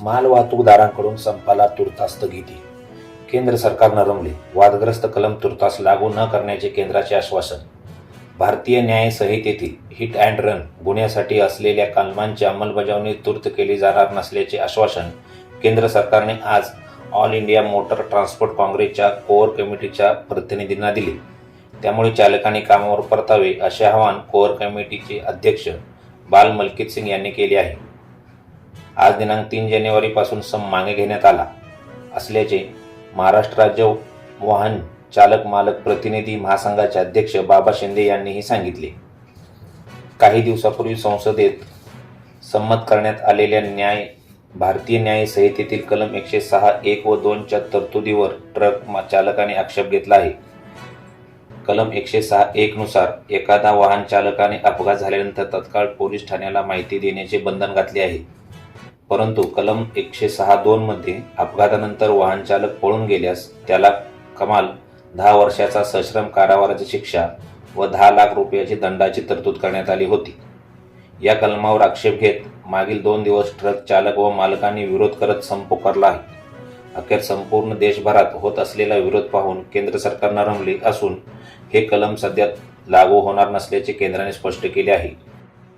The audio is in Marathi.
मालवाहतूकदारांकडून संपाला तुर्तास स्थगिती केंद्र सरकार नरमले वादग्रस्त कलम तुर्तास लागू न करण्याचे केंद्राचे आश्वासन. भारतीय न्याय संहितेतील हिट अँड रन गुन्ह्यासाठी असलेल्या कलमांची अंमलबजावणी तूर्त केली जाणार नसल्याचे आश्वासन केंद्र सरकारने आज ऑल इंडिया मोटर ट्रान्सपोर्ट काँग्रेसच्या कोअर कमिटीच्या प्रतिनिधींना दिले. त्यामुळे चालकांनी कामावर परतावे असे आवाहन कोअर कमिटीचे अध्यक्ष बाल मलकीत सिंग यांनी केले आहे. आज दिनांक तीन जानेवारीपासून सम मागे घेण्यात आला. असल्याचे महाराष्ट्र राज्य वाहन चालक मालक प्रतिनिधी महासंघाचे अध्यक्ष बाबा शिंदे यांनीही सांगितले. काही दिवसापूर्वी संसदेत संमत करण्यात आलेल्या न्याय भारतीय न्याय संहितेतील कलम एकशे सहा एक व दोनच्या तरतुदीवर ट्रक चालकाने आक्षेप घेतला आहे. कलम एकशे सहा एक नुसार एखादा वाहन चालकाने अपघात झाल्यानंतर तत्काळ पोलीस ठाण्याला माहिती देण्याचे बंधन घातले आहे. परंतु कलम एकशे सहा दोनमध्ये अपघातानंतर वाहनचालक पळून गेल्यास त्याला कमाल दहा वर्षाचा सश्रम कारावाराची शिक्षा व दहा लाख रुपयाची दंडाची तरतूद करण्यात आली होती. या कलमावर आक्षेप घेत मागील दोन दिवस ट्रक चालक व मालकांनी विरोध करत संप पुकारला आहे. अखेर संपूर्ण देशभरात होत असलेला विरोध पाहून केंद्र सरकार नरमले असून हे कलम सध्या लागू होणार नसल्याचे केंद्राने स्पष्ट केले आहे.